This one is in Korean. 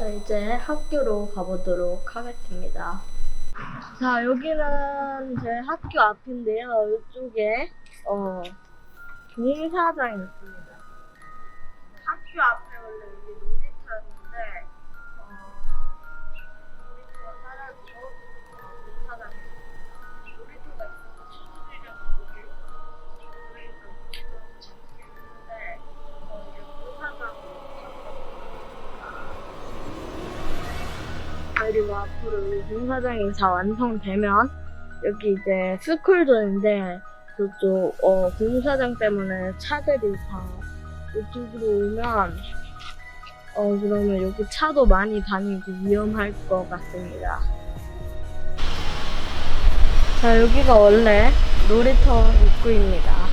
자, 이제 학교로 가보도록 하겠습니다. 자, 여기는 제 학교 앞인데요. 이쪽에, 어, 공사장이 있습니다. 학교 앞 그리고 앞으로 이 공사장이 다 완성되면 여기 이제 스쿨존인데 그쪽 어, 공사장 때문에 차들이 다 이쪽으로 오면 어 그러면 여기 차도 많이 다니고 위험할 것 같습니다. 자 여기가 원래 놀이터 입구입니다.